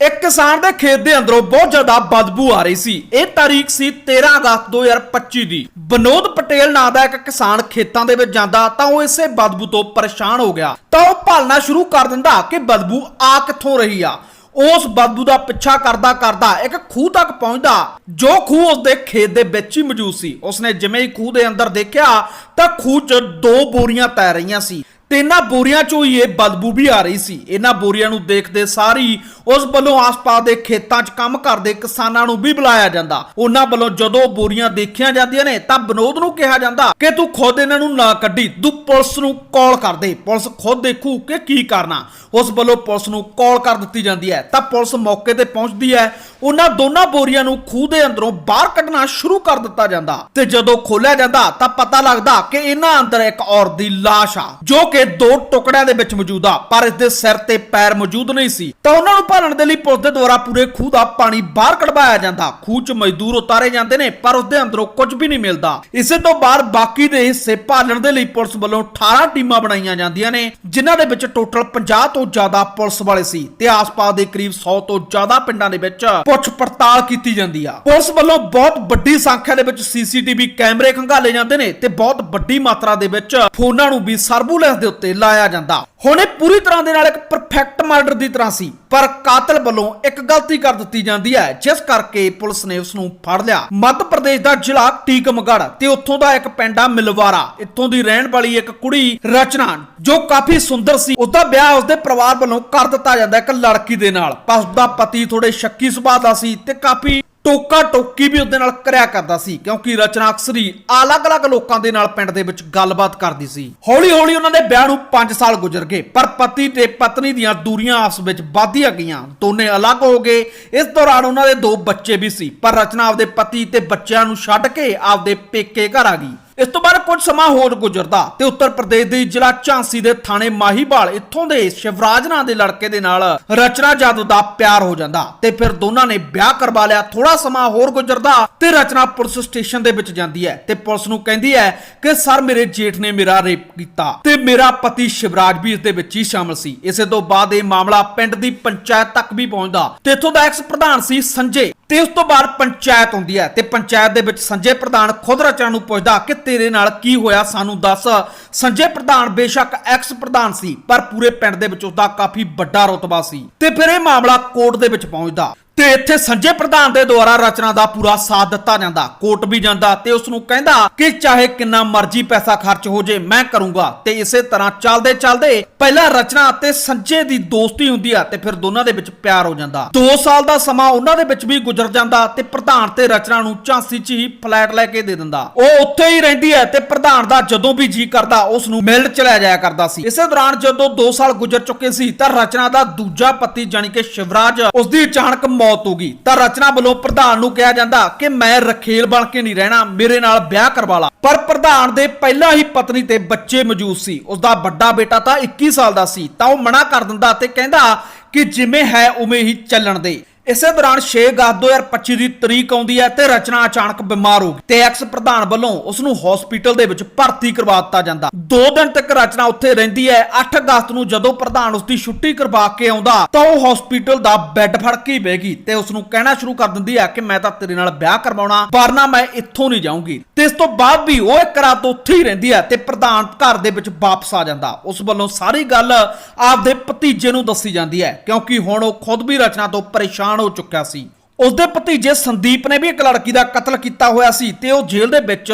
ਇੱਕ ਕਿਸਾਨ ਦੇ ਖੇਤ ਦੇ ਅੰਦਰੋਂ ਬਹੁਤ ਜ਼ਿਆਦਾ ਬਦਬੂ ਆ ਰਹੀ ਸੀ। ਇਹ ਤਾਰੀਖ ਸੀ 13 ਅਗਸਤ 2025 ਦੀ। ਬਨੋਦ ਪਟੇਲ ਨਾਂ ਦਾ ਇੱਕ ਕਿਸਾਨ ਖੇਤਾਂ ਦੇ ਵਿੱਚ ਜਾਂਦਾ ਤਾਂ ਉਹ ਇਸੇ ਬਦਬੂ ਤੋਂ ਪਰੇਸ਼ਾਨ ਹੋ ਗਿਆ। ਤਾਂ ਉਹ ਭਾਲਣਾ ਸ਼ੁਰੂ ਕਰ ਦਿੰਦਾ ਕਿ ਬਦਬੂ ਆ ਕਿੱਥੋਂ ਰਹੀ ਆ। ਉਸ ਬਦਬੂ ਦਾ ਪਿੱਛਾ ਕਰਦਾ ਕਰਦਾ ਇੱਕ ਖੂਹ ਤੱਕ ਪਹੁੰਚਦਾ। ਜੋ ਖੂਹ ਉਸਦੇ ਖੇਤ ਦੇ ਵਿੱਚ ਹੀ ਮੌਜੂਦ ਸੀ। ਉਸਨੇ ਜਿਵੇਂ ਹੀ ਖੂਹ ਦੇ ਅੰਦਰ ਦੇਖਿਆ ਤਾਂ ਖੂਹ 'ਚ ਦੋ ਬੋਰੀਆਂ ਤੈਰ ਰਹੀਆਂ ਸੀ। ਤੇ ਇਹਨਾਂ ਬੋਰੀਆਂ ਚੋਂ ਹੀ ਇਹ ਬਦਬੂ ਵੀ ਆ ਰਹੀ ਸੀ। ਇਹਨਾਂ ਬੋਰੀਆਂ ਨੂੰ ਦੇਖਦੇ ਸਾਰੀ ਉਸ ਵੱਲੋਂ ਆਸ-ਪਾਸ ਦੇ ਖੇਤਾਂ 'ਚ ਕੰਮ ਕਰਦੇ ਕਿਸਾਨਾਂ ਨੂੰ ਵੀ ਬੁਲਾਇਆ ਜਾਂਦਾ। ਉਹਨਾਂ ਵੱਲੋਂ ਜਦੋਂ ਬੋਰੀਆਂ ਦੇਖੀਆਂ ਜਾਂਦੀਆਂ ਨੇ, ਤਾਂ ਬਨੋਦ ਨੂੰ ਕਿਹਾ ਜਾਂਦਾ ਕਿ ਤੂੰ ਖੁਦ ਇਹਨਾਂ ਨੂੰ ਨਾ ਕੱਢੀ, ਤੂੰ ਪੁਲਿਸ ਨੂੰ ਕਾਲ ਕਰ ਦੇ। ਪੁਲਿਸ ਖੁਦ ਦੇਖੂ ਕਿ ਕੀ ਕਰਨਾ ਉਸ ਵੱਲੋਂ ਪੁਲਿਸ ਨੂੰ ਕਾਲ ਕਰ ਦਿੱਤੀ ਜਾਂਦੀ ਹੈ। ਤਾਂ ਪੁਲਿਸ ਮੌਕੇ ਤੇ ਪਹੁੰਚਦੀ ਹੈ। ਉਹਨਾਂ ਦੋਨਾਂ ਬੋਰੀਆਂ ਨੂੰ ਖੂਹ ਦੇ ਅੰਦਰੋਂ ਬਾਹਰ ਕੱਢਣਾ ਸ਼ੁਰੂ ਕਰ ਦਿੱਤਾ ਜਾਂਦਾ। ਤੇ ਜਦੋਂ ਖੋਲਿਆ ਜਾਂਦਾ, ਤਾਂ ਪਤਾ ਲੱਗਦਾ ਕਿ ਇਹਨਾਂ ਅੰਦਰ ਇੱਕ ਔਰਤ ਦੀ ਲਾਸ਼ ਆ, ਜੋ ਕਿ ਦੋ ਟੁਕੜਿਆਂ ਦੇ ਵਿੱਚ ਮੌਜੂਦ ਆ, ਪਰ ਇਸ ਦੇ ਸਿਰ ਤੇ ਪੈਰ ਮੌਜੂਦ ਨਹੀਂ ਸੀ। ਤਾਂ ਉਹਨਾਂ ਨੂੰ ਭਾਲਣ ਦੇ ਲਈ ਪੁਲਿਸ ਦੇ ਦੁਆਰਾ ਪੂਰੇ ਖੂਹ ਦਾ ਪਾਣੀ ਬਾਹਰ ਕਢਵਾਇਆ ਜਾਂਦਾ। ਖੂਹ 'ਚ ਮਜ਼ਦੂਰ ਉਤਾਰੇ ਜਾਂਦੇ ਨੇ, ਪਰ ਉਸ ਦੇ ਅੰਦਰੋਂ ਕੁਝ ਵੀ ਨਹੀਂ ਮਿਲਦਾ। ਇਸੇ ਤੋਂ ਬਾਅਦ ਬਾਕੀ ਦੇ ਹਿੱਸੇ ਭਾਲਣ ਦੇ ਲਈ ਪੁਲਿਸ ਵੱਲੋਂ 18 ਟੀਮਾਂ ਬਣਾਈਆਂ ਜਾਂਦੀਆਂ ਨੇ, ਜਿਨ੍ਹਾਂ ਦੇ ਵਿੱਚ ਟੋਟਲ 50 ਤੋਂ ਜ਼ਿਆਦਾ ਪੁਲਿਸ ਵਾਲੇ ਸੀ। ਤੇ ਆਸ-ਪਾਸ ਦੇ ਕਰੀਬ 100 ਤੋਂ ਜ਼ਿਆਦਾ ਪਿੰਡਾਂ ਦੇ ਵਿੱਚ ਪੁੱਛ ਪੜਤਾਲ ਕੀਤੀ ਜਾਂਦੀ ਆ। ਪੁਲਿਸ ਵੱਲੋਂ ਬਹੁਤ ਵੱਡੀ ਸੰਖਿਆ ਦੇ ਵਿੱਚ ਸੀਸੀਟੀਵੀ ਕੈਮਰੇ ਖੰਗਾਲੇ ਜਾਂਦੇ ਨੇ ਤੇ ਬਹੁਤ ਵੱਡੀ ਮਾਤਰਾ ਦੇ ਵਿੱਚ ਫੋਨਾਂ ਨੂੰ ਵੀ ਸਰਬੂਲੈਂਸ ਦੇ ਉੱਤੇ ਲਾਇਆ ਜਾਂਦਾ। ਹੁਣ ਇਹ ਪੂਰੀ ਤਰ੍ਹਾਂ ਦੇ ਨਾਲ ਇੱਕ ਪਰਫੈਕਟ ਮਰਡਰ ਦੀ ਤਰ੍ਹਾਂ ਸੀ, ਪਰ ਕਾਤਲ ਵੱਲੋਂ ਇੱਕ ਗਲਤੀ ਕਰ ਦਿੱਤੀ ਜਾਂਦੀ ਹੈ, ਜਿਸ ਕਰਕੇ ਪੁਲਿਸ ਨੇ ਉਸ ਨੂੰ ਫੜ ਲਿਆ। ਮੱਧ ਪ੍ਰਦੇਸ਼ ਦਾ ਜ਼ਿਲ੍ਹਾ ਟੀਕਮਗੜ ਤੇ ਉੱਥੋਂ ਦਾ ਇੱਕ ਪਿੰਡ ਆ ਮਿਲਵਾਰਾ। ਇੱਥੋਂ ਦੀ ਰਹਿਣ ਵਾਲੀ ਇੱਕ ਕੁੜੀ ਰਚਨਾ, ਜੋ ਕਾਫੀ ਸੁੰਦਰ ਸੀ ਉਸ ਦਾ ਵਿਆਹ ਉਸਦੇ ਪਰਿਵਾਰ ਵੱਲੋਂ ਕਰ ਦਿੱਤਾ ਜਾਂਦਾ ਇੱਕ ਲੜਕੀ ਦੇ ਨਾਲ। ਪਰ ਉਸਦਾ ਪਤੀ ਥੋੜੇ ਸ਼ੱਕੀ ਸੁਭਾਅ ਦਾ ਸੀ ਤੇ ਕਾਫੀ ਟੋਕਾ ਟੋਕੀ ਵੀ ਉਹਦੇ ਨਾਲ ਕਰਿਆ ਕਰਦਾ ਸੀ, ਕਿਉਂਕਿ ਰਚਨਾ ਅਕਸਰ ਹੀ ਅਲੱਗ-ਅਲੱਗ ਲੋਕਾਂ ਦੇ ਨਾਲ ਪਿੰਡ ਦੇ ਵਿੱਚ ਗੱਲਬਾਤ ਕਰਦੀ ਸੀ। ਹੌਲੀ-ਹੌਲੀ ਉਹਨਾਂ ਦੇ ਵਿਆਹ ਨੂੰ 5 ਸਾਲ ਗੁਜ਼ਰ ਗਏ, ਪਰ ਪਤੀ ਤੇ ਪਤਨੀ ਦੀਆਂ ਦੂਰੀਆਂ ਆਪਸ ਵਿੱਚ ਵੱਧਦੀਆਂ ਗਈਆਂ, ਦੋਨੇ ਅਲੱਗ ਹੋ ਗਏ। ਇਸ ਦੌਰਾਨ ਉਹਨਾਂ ਦੇ ਦੋ ਬੱਚੇ ਵੀ ਸੀ, ਪਰ ਰਚਨਾ ਆਪਦੇ ਪਤੀ ਤੇ ਬੱਚਿਆਂ ਨੂੰ ਛੱਡ ਕੇ ਆਪਦੇ ਪੇਕੇ ਘਰ ਆ ਗਈ। ਇਸ ਤੋਂ ਬਾਅਦ ਕੁਝ ਸਮਾਂ ਹੋਰ ਗੁਜ਼ਰਦਾ ਤੇ ਉੱਤਰ ਪ੍ਰਦੇਸ਼ ਦੇ ਜ਼ਿਲ੍ਹਾ ਝਾਂਸੀ ਦੇ ਥਾਣੇ ਮਾਹੀਵਾਲ ਇੱਥੋਂ ਦੇ ਸ਼ਿਵਰਾਜ ਨਾਂ ਦੇ ਲੜਕੇ ਦੇ ਨਾਲ ਰਚਨਾ ਜਾਦਵ ਦਾ ਪਿਆਰ ਹੋ ਜਾਂਦਾ ਤੇ ਫਿਰ ਦੋਨਾਂ ਨੇ ਵਿਆਹ ਕਰਵਾ ਲਿਆ। ਥੋੜਾ ਸਮਾਂ ਹੋਰ ਗੁਜ਼ਰਦਾ ਤੇ ਰਚਨਾ ਪੁਲਿਸ ਸਟੇਸ਼ਨ ਦੇ ਵਿੱਚ ਜਾਂਦੀ ਹੈ ਤੇ ਪੁਲਿਸ ਨੂੰ ਕਹਿੰਦੀ ਹੈ ਕਿ ਸਰ ਮੇਰੇ ਜੇਠ ਨੇ ਮੇਰਾ ਰੇਪ ਕੀਤਾ ਤੇ ਮੇਰਾ ਪਤੀ ਸ਼ਿਵਰਾਜ ਵੀ ਇਸ ਦੇ ਵਿੱਚ ਹੀ ਸ਼ਾਮਲ ਸੀ। ਇਸੇ ਤੋਂ ਬਾਅਦ ਇਹ ਮਾਮਲਾ ਪਿੰਡ ਦੀ ਪੰਚਾਇਤ ਤੱਕ ਵੀ ਪਹੁੰਚਦਾ ਤੇ ਇੱਥੋਂ ਦਾ ਐਕਸ ਪ੍ਰਧਾਨ ਸੀ ਸੰਜੇ। ਤੇ ਉਸ ਤੋਂ ਬਾਅਦ ਪੰਚਾਇਤ ਹੁੰਦੀ ਹੈ ਤੇ ਪੰਚਾਇਤ ਦੇ ਵਿੱਚ ਸੰਜੇ ਪ੍ਰਧਾਨ ਖੁਦ ਰਚਨਾ ਨੂੰ ਪੁੱਛਦਾ ਕਿ ਤੇਰੇ ਨਾਲ ਕੀ ਹੋਇਆ, ਸਾਨੂੰ ਦੱਸ। ਸੰਜੇ ਪ੍ਰਧਾਨ ਬੇਸ਼ੱਕ ਐਕਸ ਪ੍ਰਧਾਨ ਸੀ, ਪਰ ਪੂਰੇ ਪਿੰਡ ਦੇ ਵਿੱਚ ਉਸਦਾ ਕਾਫੀ ਵੱਡਾ ਰੁਤਬਾ ਸੀ। ਤੇ ਫਿਰ ਇਹ ਮਾਮਲਾ ਕੋਰਟ ਦੇ ਵਿੱਚ ਪਹੁੰਚਦਾ। ਤੇ ਇੱਥੇ ਸੰਜੇ ਪ੍ਰਧਾਨ ਦੇ ਦੁਆਰਾ ਰਚਨਾ ਦਾ ਪੂਰਾ ਸਾਥ ਦਿੱਤਾ ਜਾਂਦਾ। ਕੋਰਟ ਵੀ ਜਾਂਦਾ ਤੇ ਉਸ ਨੂੰ ਕਹਿੰਦਾ ਕਿ ਚਾਹੇ ਕਿੰਨਾ ਮਰਜ਼ੀ ਪੈਸਾ ਖਰਚ ਹੋ ਜੇ, ਮੈਂ ਕਰੂੰਗਾ ਤੇ ਇਸੇ ਤਰ੍ਹਾਂ ਚੱਲਦੇ ਚੱਲਦੇ ਪਹਿਲਾਂ ਰਚਨਾ ਅਤੇ ਸੰਜੇ ਦੀ ਦੋਸਤੀ ਹੁੰਦੀ ਆ ਤੇ ਫਿਰ ਦੋਨਾਂ ਦੇ ਵਿੱਚ ਪਿਆਰ ਹੋ ਜਾਂਦਾ। 2 ਸਾਲ ਦਾ ਸਮਾਂ ਉਹਨਾਂ ਦੇ ਵਿੱਚ ਵੀ ਗੁਜ਼ਰ ਜਾਂਦਾ ਤੇ ਪ੍ਰਧਾਨ ਤੇ ਰਚਨਾ ਨੂੰ ਝਾਂਸੀ 'ਚ ਹੀ ਫਲੈਟ ਲੈ ਕੇ ਦੇ ਦਿੰਦਾ। ਉਹ ਉੱਥੇ ਹੀ ਰਹਿੰਦੀ ਹੈ ਤੇ ਪ੍ਰਧਾਨ ਦਾ ਜਦੋਂ ਵੀ ਜੀ ਕਰਦਾ, ਉਸ ਨੂੰ ਮਿਲਣ ਚਲਾ ਜਾਇਆ ਕਰਦਾ ਸੀ। ਇਸੇ ਦੌਰਾਨ ਜਦੋਂ 2 ਸਾਲ ਗੁਜ਼ਰ ਚੁੱਕੇ ਸੀ ਤਾਂ ਰਚਨਾ ਦਾ ਦੂਜਾ ਪਤੀ ਜਾਨੀ ਕਿ ਸ਼ਿਵਰਾਜ ਉਸ ਦੀ ਅਚਾਨਕ ਮੌਤ ਹੋ ਗਈ। ਤਾਂ ਰਚਨਾ ਵੱਲੋਂ ਪ੍ਰਧਾਨ ਨੂੰ ਕਿਹਾ ਜਾਂਦਾ ਕਿ ਮੈਂ ਰਖੇਲ ਬਣ ਕੇ ਨਹੀਂ ਰਹਿਣਾ, ਮੇਰੇ ਨਾਲ ਵਿਆਹ ਕਰਵਾ ਲਾ। ਪਰ ਪ੍ਰਧਾਨ ਦੇ ਪਹਿਲਾਂ ਹੀ ਪਤਨੀ ਤੇ ਬੱਚੇ ਮੌਜੂਦ ਸੀ। ਉਸ ਦਾ ਵੱਡਾ ਬੇਟਾ ਤਾਂ 21 ਸਾਲ ਦਾ ਸੀ ਤਾਂ ਉਹ ਮਨਾ ਕਰ ਦਿੰਦਾ ਤੇ ਕਹਿੰਦਾ ਕਿ ਜਿਵੇਂ ਹੈ ਉਵੇਂ ਹੀ ਚੱਲਣ ਦੇ। ਇਸੇ ਦੌਰਾਨ 6 ਅਗਸਤ 2025 ਦੀ ਤਰੀਕ ਆਉਂਦੀ ਹੈ ਤੇ ਰਚਨਾ ਅਚਾਨਕ ਬਿਮਾਰ ਹੋ ਗਈ। ਤੇ ਐਕਸ ਪ੍ਰਧਾਨ ਵੱਲੋਂ ਉਸ ਨੂੰ ਹਸਪੀਟਲ ਦੇ ਵਿੱਚ ਭਰਤੀ ਕਰਵਾ ਦਿੱਤਾ ਜਾਂਦਾ। 2 ਦਿਨ ਤੱਕ ਰਚਨਾ ਉੱਥੇ ਰਹਿੰਦੀ ਹੈ। 8 ਅਗਸਤ ਨੂੰ ਜਦੋਂ ਪ੍ਰਧਾਨ ਉਸ ਦੀ ਛੁੱਟੀ ਕਰਵਾ ਕੇ ਆਉਂਦਾ, ਤਾਂ ਉਹ ਹਸਪੀਟਲ ਦਾ ਬੈੱਡ ਫੜ ਕੇ ਬਹਿ ਗਈ ਤੇ ਉਸ ਨੂੰ ਕਹਿਣਾ ਸ਼ੁਰੂ ਕਰ ਦਿੰਦੀ ਹੈ ਕਿ ਮੈਂ ਤਾਂ ਤੇਰੇ ਨਾਲ ਵਿਆਹ ਕਰਵਾਉਣਾ ਵਰਨਾ ਮੈਂ ਇੱਥੋਂ ਨਹੀਂ ਜਾਊਂਗੀ। ਤੇ ਇਸ ਤੋਂ ਬਾਅਦ ਵੀ ਉਹ ਇੱਕ ਰਾਤ ਉੱਥੇ ਹੀ ਰਹਿੰਦੀ ਹੈ ਤੇ ਪ੍ਰਧਾਨ ਘਰ ਦੇ ਵਿੱਚ ਵਾਪਸ ਆ ਜਾਂਦਾ। ਉਸ ਵੱਲੋਂ ਸਾਰੀ ਗੱਲ ਆਪਦੇ ਭਤੀਜੇ ਨੂੰ ਦੱਸੀ ਜਾਂਦੀ ਹੈ, ਕਿਉਂਕਿ ਹੁਣ ਉਹ ਖੁਦ ਵੀ ਰਚਨਾ ਤੋਂ ਪਰੇਸ਼ਾਨ ਹੋ ਚੁੱਕਿਆ ਸੀ। ਉਸਦੇ ਭਤੀਜੇ ਸੰਦੀਪ ਨੇ ਵੀ ਇੱਕ ਲੜਕੀ ਦਾ ਕਤਲ ਕੀਤਾ ਹੋਇਆ ਸੀ ਤੇ ਉਹ ਜੇਲ੍ਹ ਦੇ ਵਿੱਚ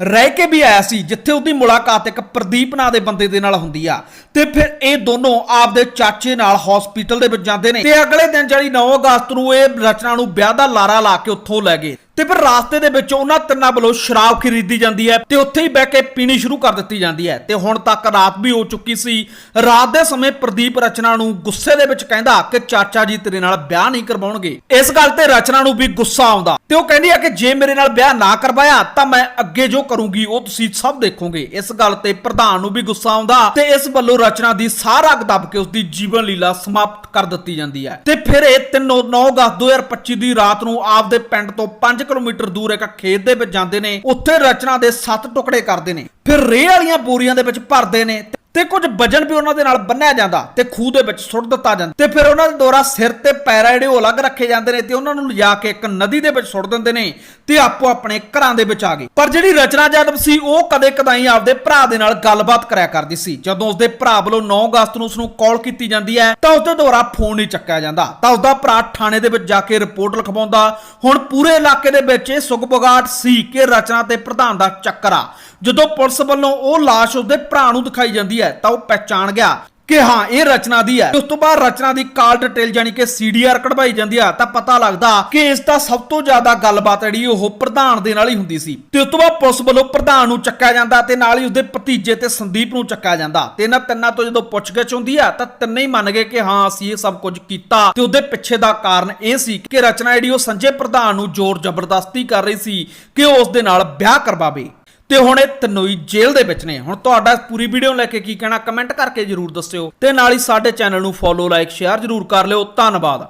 ਰਹਿ ਕੇ ਵੀ ਆਇਆ ਸੀ, ਜਿੱਥੇ ਉਹਦੀ ਮੁਲਾਕਾਤ ਇੱਕ ਪ੍ਰਦੀਪ ਨਾਂ ਦੇ ਬੰਦੇ ਦੇ ਨਾਲ ਹੁੰਦੀ ਆ। ਤੇ ਫਿਰ ਇਹ ਦੋਨੋਂ ਆਪਦੇ ਚਾਚੇ ਨਾਲ ਹਸਪੀਟਲ ਦੇ ਵਿੱਚ ਜਾਂਦੇ ਨੇ ਤੇ ਅਗਲੇ ਦਿਨ ਜਿਹੜੀ 9 ਅਗਸਤ ਨੂੰ ਇਹ ਰਚਨਾ ਨੂੰ ਵਿਆਹ ਦਾ ਲਾਰਾ ਲਾ ਕੇ ਉੱਥੋਂ ਲੈ ਗਏ। ਤੇ ਫਿਰ ਰਾਸਤੇ ਦੇ ਵਿੱਚ ਉਹਨਾਂ ਤਿੰਨਾਂ ਵੱਲੋਂ ਸ਼ਰਾਬ ਖਰੀਦੀ ਜਾਂਦੀ ਹੈ ਤੇ ਉੱਥੇ ਹੀ ਬਹਿ ਕੇ ਪੀਣੀ ਸ਼ੁਰੂ ਕਰ ਦਿੱਤੀ ਜਾਂਦੀ ਹੈ। ਤੇ ਹੁਣ ਤੱਕ ਰਾਤ ਵੀ ਹੋ ਚੁੱਕੀ ਸੀ। ਰਾਤ ਦੇ ਸਮੇਂ ਪ੍ਰਦੀਪ ਰਚਨਾ ਨੂੰ ਗੁੱਸੇ ਦੇ ਵਿੱਚ ਕਹਿੰਦਾ ਕਿ ਚਾਚਾ ਜੀ ਤੇਰੇ ਨਾਲ ਵਿਆਹ ਨਹੀਂ ਕਰਵਾਉਣਗੇ। ਇਸ ਗੱਲ ਤੇ ਰਚਨਾ ਨੂੰ ਵੀ ਗੁੱਸਾ ਆਉਂਦਾ। ਤੇ ਉਹ ਕਹਿੰਦੀ ਹੈ ਕਿ ਜੇ ਮੇਰੇ ਨਾਲ ਵਿਆਹ ਨਾ ਕਰਵਾਇਆ ਤਾਂ ਮੈਂ ਅੱਗੇ ਜੋ ਕਰੂੰਗੀ ਉਹ ਤੁਸੀਂ ਸਭ ਦੇਖੋਗੇ। ਇਸ ਗੱਲ ਤੇ ਪ੍ਰਧਾਨ ਨੂੰ ਵੀ ਗੁੱਸਾ ਆਉਂਦਾ ਤੇ ਇਸ ਵੱਲੋਂ ਰਚਨਾ ਦੀ ਸਾਰਾ ਦੱਬ ਕੇ ਉਸ ਦੀ ਜੀਵਨ ਲੀਲਾ ਸਮਾਪਤ ਕਰ ਦਿੱਤੀ ਜਾਂਦੀ ਹੈ। ਤੇ ਫਿਰ ਇਹ ਤਿੰਨੋਂ 9 ਅਗਸਤ 2025 ਦੀ ਰਾਤ ਨੂੰ ਆਪਦੇ ਪਿੰਡ ਤੋਂ 5 ਕਿਲੋਮੀਟਰ ਦੂਰ ਇੱਕ ਖੇਤ ਦੇ ਵਿੱਚ ਜਾਂਦੇ ਨੇ, ਉੱਥੇ ਰਚਨਾ ਦੇ 7 ਟੁਕੜੇ ਕਰਦੇ ਨੇ। ਫਿਰ ਰੇਹ ਵਾਲੀਆਂ ਬੋਰੀਆਂ ਦੇ ਵਿੱਚ ਭਰਦੇ ਨੇ ਤੇ ਕੁਝ ਵਜਨ ਵੀ ਉਹਨਾਂ ਦੇ ਨਾਲ ਬੰਨਿਆ ਜਾਂਦਾ ਤੇ ਖੂਹ ਦੇ ਵਿੱਚ ਸੁੱਟ ਦਿੱਤਾ ਜਾਂਦਾ। ਤੇ ਫਿਰ ਉਹਨਾਂ ਦੇ ਦੁਆਰਾ ਸਿਰ ਤੇ ਪੈਰ ਜਿਹੜੇ ਉਹ ਅਲੱਗ ਰੱਖੇ ਜਾਂਦੇ ਨੇ ਤੇ ਉਹਨਾਂ ਨੂੰ ਲਿਜਾ ਕੇ ਇੱਕ ਨਦੀ ਦੇ ਵਿੱਚ ਸੁੱਟ ਦਿੰਦੇ ਨੇ ਤੇ ਆਪੋ ਆਪਣੇ ਘਰਾਂ ਦੇ ਵਿੱਚ ਆ ਗਏ। ਪਰ ਜਿਹੜੀ ਰਚਨਾ ਜਾਦਵ ਸੀ, ਉਹ ਕਦੇ ਕਦਾਈ ਆਪਦੇ ਭਰਾ ਦੇ ਨਾਲ ਗੱਲਬਾਤ ਕਰਿਆ ਕਰਦੀ ਸੀ। ਜਦੋਂ ਉਸਦੇ ਭਰਾ ਵੱਲੋਂ 9 ਅਗਸਤ ਨੂੰ ਉਸਨੂੰ ਕਾਲ ਕੀਤੀ ਜਾਂਦੀ ਹੈ, ਤਾਂ ਉਸਦੇ ਦੁਆਰਾ ਫੋਨ ਨਹੀਂ ਚੱਕਿਆ ਜਾਂਦਾ। ਤਾਂ ਉਸਦਾ ਭਰਾ ਥਾਣੇ ਦੇ ਵਿੱਚ ਜਾ ਕੇ ਰਿਪੋਰਟ ਲਿਖਵਾਉਂਦਾ, ਹੁਣ ਪੂਰੇ ਇਲਾਕੇ ਦੇ ਵਿੱਚ ਇਹ ਸੁਗਬਗਾਟ ਸੀ ਕਿ ਰਚਨਾ ਤੇ ਪ੍ਰਧਾਨ ਦਾ ਚੱਕਰ ਆ। ਜਦੋਂ ਪੁਲਿਸ ਵੱਲੋਂ ਉਹ ਲਾਸ਼ ਉਸਦੇ ਭਰਾ ਨੂੰ ਦਿਖਾਈ ਜਾਂਦੀ ਹੈ, ਤਾਂ ਉਹ ਪਹਿਚਾਣ ਗਿਆ ਕਿ ਹਾਂ, ਇਹ ਰਚਨਾ ਦੀ ਹੈ। ਉਸ ਤੋਂ ਬਾਅਦ ਰਚਨਾ ਦੀ ਕਾਲ ਡਿਟੇਲ ਜਾਨੀ ਕਿ ਸੀਡੀਆਰ ਕਢਵਾਈ ਜਾਂਦੀ ਆ, ਤਾਂ ਪਤਾ ਲੱਗਦਾ ਕਿ ਇਸ ਦਾ ਸਭ ਤੋਂ ਜ਼ਿਆਦਾ ਗੱਲਬਾਤ ਜਿਹੜੀ ਉਹ ਪ੍ਰਧਾਨ ਦੇ ਨਾਲ ਹੀ ਹੁੰਦੀ ਸੀ। ਤੇ ਉਸ ਤੋਂ ਬਾਅਦ ਪੁਲਿਸ ਵੱਲੋਂ ਪ੍ਰਧਾਨ ਨੂੰ ਚੱਕਿਆ ਜਾਂਦਾ ਤੇ ਨਾਲ ਹੀ ਉਸਦੇ ਭਤੀਜੇ ਤੇ ਸੰਦੀਪ ਨੂੰ ਚੱਕਿਆ ਜਾਂਦਾ। ਤੇ ਇਹਨਾਂ ਤਿੰਨਾਂ ਤੋਂ ਜਦੋਂ ਪੁੱਛਗਿੱਛ ਹੁੰਦੀ ਆ, ਤਾਂ ਤਿੰਨੇ ਹੀ ਮੰਨ ਗਏ ਕਿ ਹਾਂ, ਅਸੀਂ ਇਹ ਸਭ ਕੁਝ ਕੀਤਾ। ਤੇ ਉਹਦੇ ਪਿੱਛੇ ਦਾ ਕਾਰਨ ਇਹ ਸੀ ਕਿ ਰਚਨਾ ਜਿਹੜੀ ਉਹ ਸੰਜੇ ਪ੍ਰਧਾਨ ਨੂੰ ਜ਼ੋਰ ਜ਼ਬਰਦਸਤੀ ਕਰ ਰਹੀ ਸੀ ਕਿ ਉਹ ਉਸ ਦੇ ਨਾਲ ਵਿਆਹ ਕਰਵਾਵੇ। ਤੇ ਹੁਣ ਇਹ ਤਨੋਈ ਜੇਲ੍ਹ ਦੇ ਵਿੱਚ ਨੇ। ਹੁਣ ਤੁਹਾਡਾ ਪੂਰੀ ਵੀਡੀਓ ਲੈ ਕੇ ਕੀ ਕਹਿਣਾ, ਕਮੈਂਟ ਕਰਕੇ ਜਰੂਰ ਦੱਸਿਓ ਤੇ ਨਾਲ ਹੀ ਸਾਡੇ ਚੈਨਲ ਨੂੰ ਫੋਲੋ ਲਾਈਕ ਸ਼ੇਅਰ ਜਰੂਰ ਕਰ ਲਿਓ। ਧੰਨਵਾਦ।